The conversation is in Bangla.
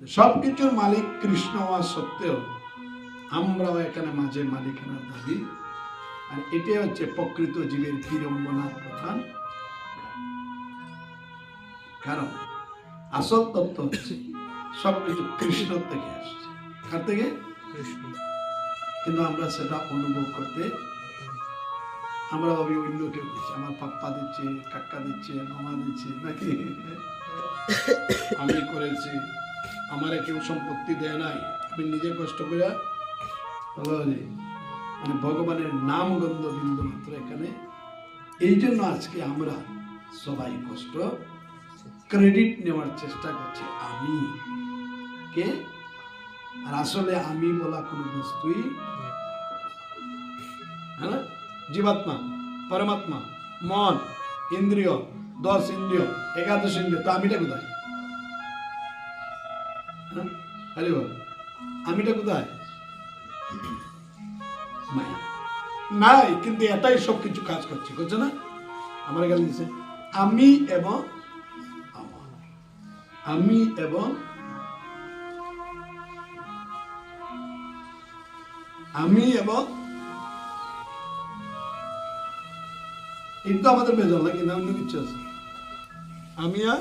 সব কিছুর মালিক কৃষ্ণ হওয়া সত্ত্বেও আমরাও এখানে মাঝে মালিকানার দাবি। আর এটাই হচ্ছে প্রকৃত জীবের বিড়ম্বনার প্রধান কারণ আসল তত্ত্ব হচ্ছে সবকিছু কৃষ্ণ থেকে আসছে। কার থেকে? কৃষ্ণ। কিন্তু আমরা সেটা অনুভব করতে আমরা ভাবি অন্য কেউ দিচ্ছে আমার পাপ্পা দিচ্ছে কাকা দিচ্ছে মামা দিচ্ছে নাকি? আমি করেছি। আমারে কেউ সম্পত্তি দেয় নাই। আমি নিজে কষ্ট করে মানে ভগবানের নাম গন্ধ বিন্দু মাত্র এখানে। এই জন্য আজকে আমরা সবাই কষ্ট ক্রেডিট নেওয়ার চেষ্টা করছি। আমি কে? আর আসলে আমি বলা কোনো বস্তুই হ্যাঁ? জীবাত্মা, পরমাত্মা, মন, ইন্দ্রিয়, দশ ইন্দ্রিয়, একাদশ ইন্দ্রিয়, তো আমিটা কোথায় হ্যাঁ? হরি আমিটা কোথায়? নাই কিন্তু এটাই সব কিছু কাজ করছে করছে না? আমার গেল দিছে, আমি এবং আমি এবং আমি এবং কিন্তু আমাদের বেদল না? কিন্তু অন্য কিছু আছে? আমি আর